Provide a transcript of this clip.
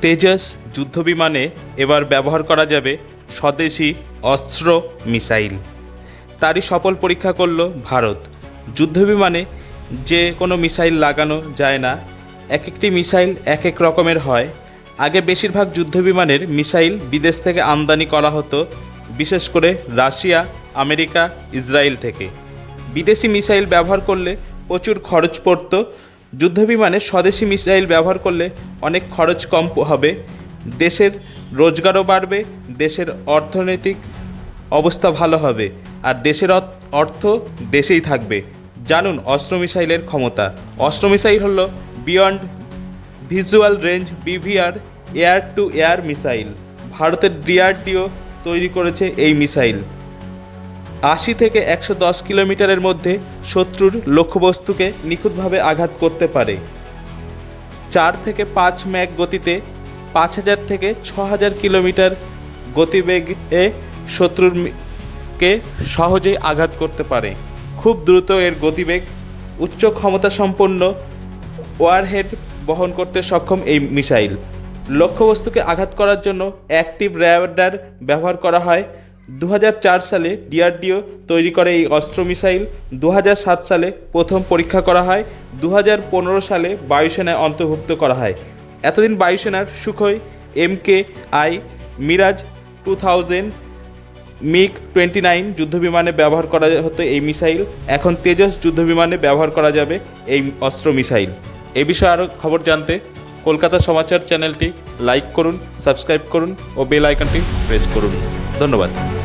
তেজস যুদ্ধবিমানে এবার ব্যবহার করা যাবে স্বদেশি অস্ত্র মিসাইল। তারই সফল পরীক্ষা করল ভারত। যুদ্ধবিমানে যে কোনো মিসাইল লাগানো যায় না। এক একটি মিসাইল এক এক রকমের হয়। আগে বেশিরভাগ যুদ্ধবিমানের মিসাইল বিদেশ থেকে আমদানি করা হতো, বিশেষ করে রাশিয়া, আমেরিকা ইসরায়েল থেকে। বিদেশি মিসাইল ব্যবহার করলে প্রচুর খরচ পড়তো যুদ্ধবিমানে স্বদেশি মিসাইল ব্যবহার করলে অনেক খরচ কম হবে। দেশের রোজগারও বাড়বে, দেশের অর্থনৈতিক অবস্থা ভালো হবে, আর দেশের অর্থ- দেশেই থাকবে। জানুন অস্ত্র মিসাইলের ক্ষমতা। অস্ত্র মিসাইল হলো beyond visual range BVR air to air missile. ভারতের ডিআরডিও তৈরি করেছে এই মিসাইল। আশি থেকে একশো দশ কিলোমিটারের মধ্যে শত্রুর লক্ষ্যবস্তুকে নিখুঁতভাবে আঘাত করতে পারে। চার থেকে পাঁচ ম্যাক গতিতে পাঁচ হাজার থেকে ছ হাজার কিলোমিটার গতিবেগে শত্রুর কে সহজেই আঘাত করতে পারে। খুব দ্রুত এর গতিবেগ উচ্চ ক্ষমতা সম্পন্ন ওয়ারহেড বহন করতে সক্ষম এই মিসাইল। লক্ষ্যবস্তুকে আঘাত করার জন্য অ্যাক্টিভ র্যাডার ব্যবহার করা হয়। দু হাজার চার সালে ডিআরডিও তৈরি করে এই অস্ত্র মিসাইল। দু হাজার সাত সালে প্রথম পরীক্ষা করা হয়। দু হাজার পনেরো সালে বায়ুসেনায় অন্তর্ভুক্ত করা হয়। এতদিন বায়ুসেনার Sukhoi MK I Mirage two thousand MiG twenty nine যুদ্ধবিমানে ব্যবহার করা হতো এই মিসাইল। এখন তেজস যুদ্ধবিমানে ব্যবহার করা যাবে এই অস্ত্র মিসাইল। এ বিষয়ে আরও খবর জানতে কলকাতা সমাচার চ্যানেলটি লাইক করুন, সাবস্ক্রাইব করুন ও বেল আইকনটি প্রেস করুন। ধন্যবাদ।